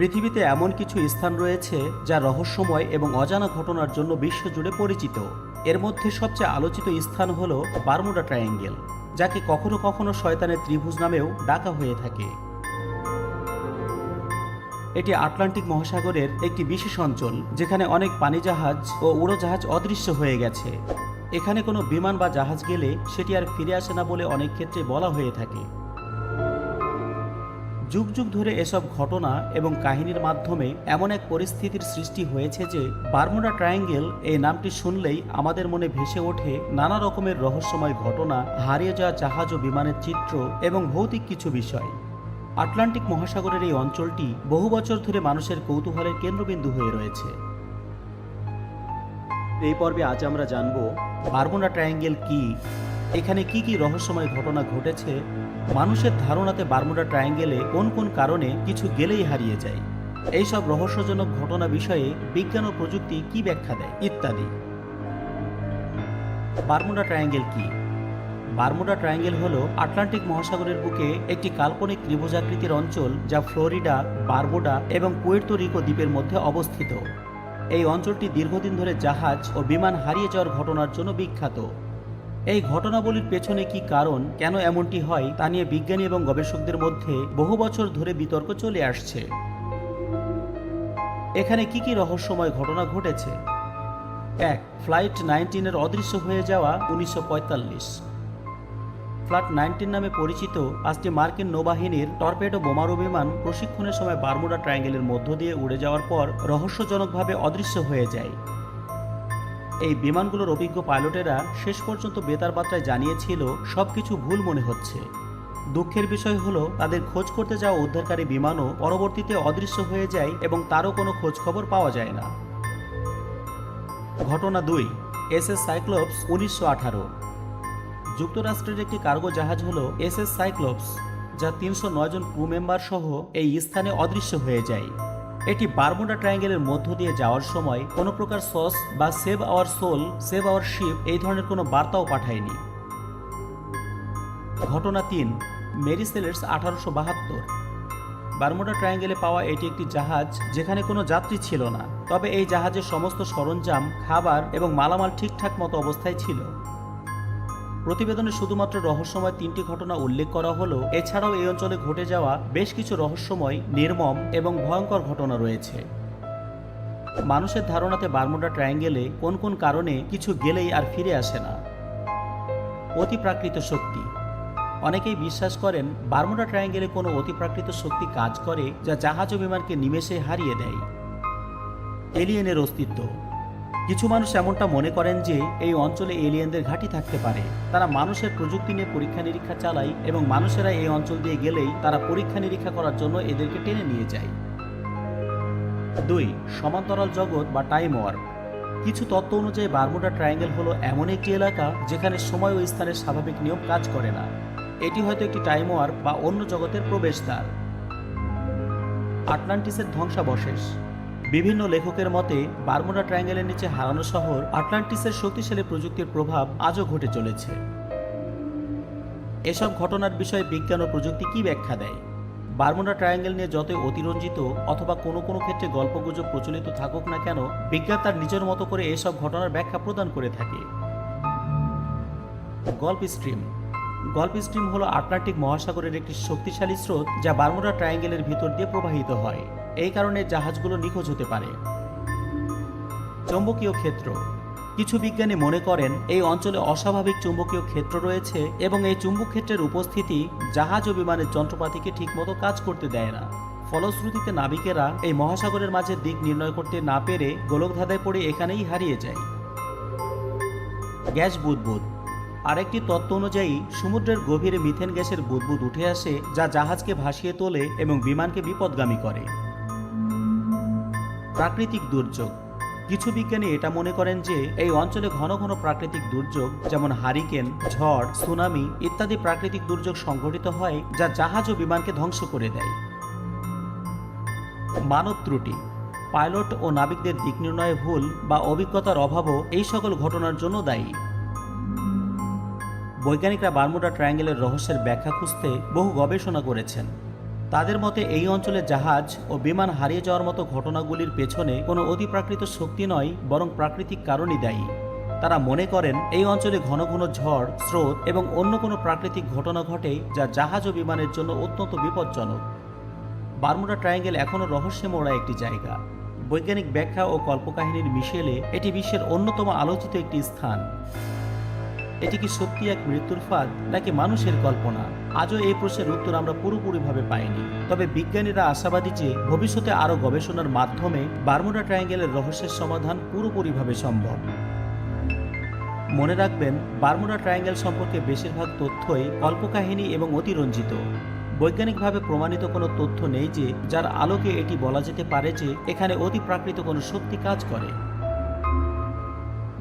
পৃথিবীতে এমন কিছু স্থান রয়েছে যা রহস্যময় এবং অজানা ঘটনার জন্য বিশ্বজুড়ে পরিচিত। এর মধ্যে সবচেয়ে আলোচিত স্থান হল বারমুডা ট্রায়াঙ্গেল, যাকে কখনো কখনো শয়তানের ত্রিভুজ নামেও ডাকা হয়ে থাকে। এটি আটলান্টিক মহাসাগরের একটি বিশেষ অঞ্চল, যেখানে অনেক পানি জাহাজ ও উড়োজাহাজ অদৃশ্য হয়ে গেছে। এখানে কোনো বিমান বা জাহাজ গেলে সেটি আর ফিরে আসে না বলে অনেক ক্ষেত্রে বলা হয়ে থাকে। যুগ যুগ ধরে এসব ঘটনা এবং কাহিনীর মাধ্যমে এমন এক পরিস্থিতির সৃষ্টি হয়েছে যে বারমুডা ট্রায়াঙ্গেল এই নামটি শুনলেই আমাদের মনে ভেসে ওঠে নানা রকমের রহস্যময় ঘটনা, হারিয়ে যাওয়া জাহাজ ও বিমানের চিত্র এবং ভৌতিক কিছু বিষয়। আটলান্টিক মহাসাগরের এই অঞ্চলটি বহু বছর ধরে মানুষের কৌতূহলের কেন্দ্রবিন্দু হয়ে রয়েছে। এই পর্বে আজ আমরা জানব বারমুডা ট্রায়াঙ্গেল কি? এখানে কি কি রহস্যময় ঘটনা ঘটেছে, মানুষের ধারণাতে বারমুডা ট্রায়াঙ্গেলে কোন কোন কারণে কিছু গেলেই হারিয়ে যায়, এইসব রহস্যজনক ঘটনা বিষয়ে বিজ্ঞান ও প্রযুক্তি কি ব্যাখ্যা দেয়, ইত্যাদি। বারমুডা ট্রায়াঙ্গেল কি? বারমুডা ট্রায়াঙ্গেল হল আটলান্টিক মহাসাগরের বুকে একটি কাল্পনিক ত্রিভুজাকৃতির অঞ্চল যা ফ্লোরিডা, বারমুডা এবং পুয়ের্তো রিকো দ্বীপের মধ্যে অবস্থিত। এই অঞ্চলটি দীর্ঘদিন ধরে জাহাজ ও বিমান হারিয়ে যাওয়ার ঘটনার জন্য বিখ্যাত। এই ঘটনাবলীর পেছনে কি কারণ, কেন এমনটি হয়, তা নিয়ে বিজ্ঞানী এবং গবেষকদের মধ্যে বহু বছর ধরে বিতর্ক চলে আসছে। এখানে কি কি রহস্যময় ঘটনা ঘটেছে? এক, ফ্লাইট নাইনটিনের অদৃশ্য হয়ে যাওয়া উনিশশো ফ্লাইট নাইনটিন নামে পরিচিত পাঁচটি মার্কিন নৌবাহিনীর টর্পেডো বোমারু বিমান প্রশিক্ষণের সময় বারমুডা ট্রায়াঙ্গেলের মধ্য দিয়ে উড়ে যাওয়ার পর রহস্যজনকভাবে অদৃশ্য হয়ে যায়। এই বিমানগুলোর অভিজ্ঞ পাইলটেরা শেষ পর্যন্ত বেতার বার্তায় জানিয়েছিল, সবকিছু ভুল মনে হচ্ছে। দুঃখের বিষয় হলো, তাদের খোঁজ করতে যাওয়া উদ্ধারকারী বিমানও পরবর্তীতে অদৃশ্য হয়ে যায় এবং তারও কোনো খোঁজ খবর পাওয়া যায় না। ঘটনা দুই, এস এস সাইক্লোপস উনিশশো আঠারো। যুক্তরাষ্ট্রের একটি কার্গো জাহাজ হলো এস এস সাইক্লোপস, যা তিনশো নয় জন ক্রু মেম্বার সহ এই স্থানে অদৃশ্য হয়ে যায়। এটি বারমুডা ট্রায়াঙ্গেলের মধ্য দিয়ে যাওয়ার সময় কোনো প্রকার সস বা save our soul, save our ship এই ধরনের কোনো বার্তাও পাঠায়নি। ঘটনা তিন মেরিসেলেটস আঠারোশো বাহাত্তর। বারমুডা ট্রায়াঙ্গেলে পাওয়া এটি একটি জাহাজ যেখানে কোনো যাত্রী ছিল না, তবে এই জাহাজের সমস্ত সরঞ্জাম, খাবার এবং মালামাল ঠিকঠাক মতো অবস্থায় ছিল। প্রতিবেদনে শুধুমাত্র রহস্যময় তিনটি ঘটনা উল্লেখ করা হলো এছাড়াও এই অঞ্চলে ঘটে যাওয়া বেশ কিছু রহস্যময়, নির্মম এবং ভয়ঙ্কর ঘটনা রয়েছে। মানুষের ধারণাতে বারমুডা ট্রায়াঙ্গেলে কোন কোন কারণে কিছু গেলেই আর ফিরে আসে না। অতিপ্রাকৃত শক্তি। অনেকেই বিশ্বাস করেন বারমুডা ট্রায়াঙ্গেলে কোনো অতিপ্রাকৃত শক্তি কাজ করে যা জাহাজ ও বিমানকে নিমেষে হারিয়ে দেয়। এলিয়েনের অস্তিত্ব। কিছু মানুষ এমনটা মনে করেন যে এই অঞ্চলে এলিয়েনদের ঘাঁটি থাকতে পারে। তারা মানুষের প্রযুক্তি নিয়ে পরীক্ষা নিরীক্ষা চালায় এবং মানুষেরা এই অঞ্চল দিয়ে গেলেই তারা পরীক্ষা নিরীক্ষা করার জন্য এদেরকে টেনে নিয়ে যায়। দুই, সমান্তরাল জগৎ বা টাইম ওয়ার্ক কিছু তত্ত্ব অনুযায়ী বারমুডা ট্রায়াঙ্গেল হলো এমন একটি এলাকা যেখানে সময় ও স্থানের স্বাভাবিক নিয়ম কাজ করে না। এটি হয়তো একটি টাইম ওয়ার্ক বা অন্য জগতের প্রবেশদ্বার। আটলান্টিসের ধ্বংসাবশেষ। বিভিন্ন লেখকের মতে, বারমুডা ট্রায়াঙ্গেলের নিচে হারানো শহর আটলান্টিসের শক্তিশালী প্রযুক্তির প্রভাব আজও ঘটে চলেছে। এসব ঘটনার বিষয়ে বিজ্ঞান ও প্রযুক্তি কি ব্যাখ্যা দেয়? বারমুডা ট্রায়াঙ্গেল নিয়ে যতই অতিরঞ্জিত অথবা কোনো কোনো ক্ষেত্রে গল্পগুজব প্রচলিত থাকুক না কেন, বিজ্ঞান তার নিজের মতো করে এসব ঘটনার ব্যাখ্যা প্রদান করে থাকে। গল্প স্ট্রিম গল্প স্ট্রিম হলো আটলান্টিক মহাসাগরের একটি শক্তিশালী স্রোত যা বারমুডা ট্রায়াঙ্গেলের ভিতর দিয়ে প্রবাহিত হয়। এই কারণে জাহাজগুলো নিখোঁজ হতে পারে। চৌম্বকীয় ক্ষেত্র। কিছু বিজ্ঞানী মনে করেন এই অঞ্চলে অস্বাভাবিক চুম্বকীয় ক্ষেত্র রয়েছে এবং এই চুম্বক ক্ষেত্রের উপস্থিতি জাহাজ ও বিমানের যন্ত্রপাতিকে ঠিকমতো কাজ করতে দেয় না। ফলশ্রুতিতে নাবিকেরা এই মহাসাগরের মাঝে দিক নির্ণয় করতে না পেরে গোলকধাঁধায় পড়ে এখানেই হারিয়ে যায়। গ্যাস বুদবুদ। আরেকটি তত্ত্ব অনুযায়ী, সমুদ্রের গভীরে মিথেন গ্যাসের বুদবুদ উঠে আসে, যা জাহাজকে ভাসিয়ে তোলে এবং বিমানকে বিপদগামী করে। প্রাকৃতিক দুর্যোগ। কিছু বিজ্ঞানী এটা মনে করেন যে, এই অঞ্চলে ঘন ঘন প্রাকৃতিক দুর্যোগ, যেমন হারিকেন, ঝড়, সুনামি ইত্যাদি প্রাকৃতিক দুর্যোগ সংঘটিত হয়, যা জাহাজ ও বিমানকে ধ্বংস করে দেয়। মানব ত্রুটি। পাইলট ও নাবিকদের দিক নির্ণয়ে ভুল বা অভিজ্ঞতার অভাবও এই সকল ঘটনার জন্য দায়ী। বৈজ্ঞানিকরা বারমুডা ট্রায়াঙ্গেলের রহস্যের ব্যাখ্যা খুঁজতে বহু গবেষণা করেছেন। তাদের মতে, এই অঞ্চলে জাহাজ ও বিমান হারিয়ে যাওয়ার মতো ঘটনাগুলির পেছনে কোনো অতিপ্রাকৃত শক্তি নয়, বরং প্রাকৃতিক কারণই দায়ী। তারা মনে করেন, এই অঞ্চলে ঘন ঘন ঝড়, স্রোত এবং অন্য কোনো প্রাকৃতিক ঘটনা ঘটে যা জাহাজ ও বিমানের জন্য অত্যন্ত বিপজ্জনক। বারমুডা ট্রায়াঙ্গেল এখনও রহস্যে মোড়া একটি জায়গা। বৈজ্ঞানিক ব্যাখ্যা ও কল্পকাহিনীর মিশেলে এটি বিশ্বের অন্যতম আলোচিত একটি স্থান। এটি কি সত্যি এক মৃত্যুর ফাঁদ, নাকি মানুষের কল্পনা? আজও এই প্রশ্নের উত্তর আমরা পুরোপুরিভাবে পাইনি। তবে বিজ্ঞানীরা আশাবাদী যে ভবিষ্যতে আরও গবেষণার মাধ্যমে বারমুডা ট্রায়াঙ্গেলের রহস্যের সমাধান পুরোপুরিভাবে সম্ভব। মনে রাখবেন, বারমুডা ট্রায়াঙ্গেল সম্পর্কে বেশিরভাগ তথ্যই কল্পকাহিনী এবং অতিরঞ্জিত। বৈজ্ঞানিকভাবে প্রমাণিত কোনো তথ্য নেই যে, যার আলোকে এটি বলা যেতে পারে যে, এখানে অতিপ্রাকৃত কোনো শক্তি কাজ করে।